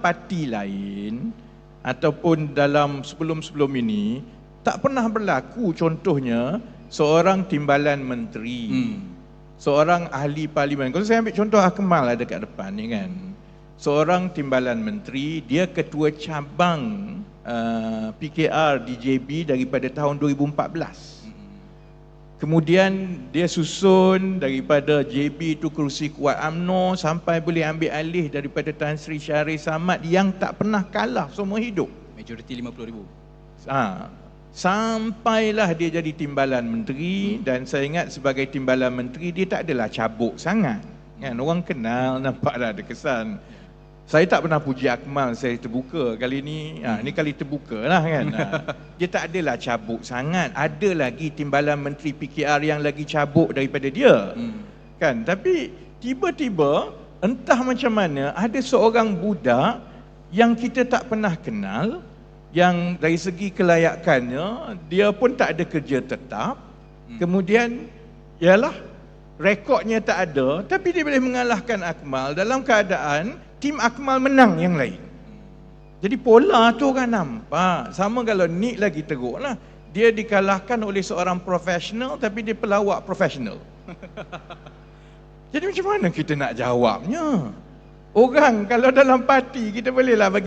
parti lain ataupun dalam sebelum-sebelum ini tak pernah berlaku contohnya seorang timbalan menteri Hmm. seorang ahli parlimen. Kalau saya ambil contoh Akmal lah dekat depan ni kan. Seorang timbalan menteri dia ketua cabang uh, PKR di JB daripada tahun 2014 Kemudian dia susun daripada JB itu kerusi kuat UMNO sampai boleh ambil alih daripada Tan Sri Syahrir Samad yang tak pernah kalah seumur hidup. Majoriti 50 ribu. Ha, sampailah dia jadi timbalan menteri hmm. dan saya ingat sebagai timbalan menteri dia tak adalah cabuk sangat. Kan orang kenal nampaklah ada kesan. Saya tak pernah puji Akmal saya terbuka kali ni. Ha, ni kali terbuka lah kan. Ha, dia tak adalah cabuk sangat. Ada lagi timbalan menteri PKR yang lagi cabuk daripada dia. Hmm. Kan? Tapi tiba-tiba entah macam mana ada seorang budak yang kita tak pernah kenal yang dari segi kelayakannya dia pun tak ada kerja tetap. Kemudian ialah rekodnya tak ada tapi dia boleh mengalahkan Akmal dalam keadaan tim Akmal menang yang lain. Jadi pola tu orang nampak. Sama kalau Nick lagi teruk lah. Dia dikalahkan oleh seorang profesional tapi dia pelawak profesional. Jadi macam mana kita nak jawabnya? Orang kalau dalam parti kita bolehlah bagi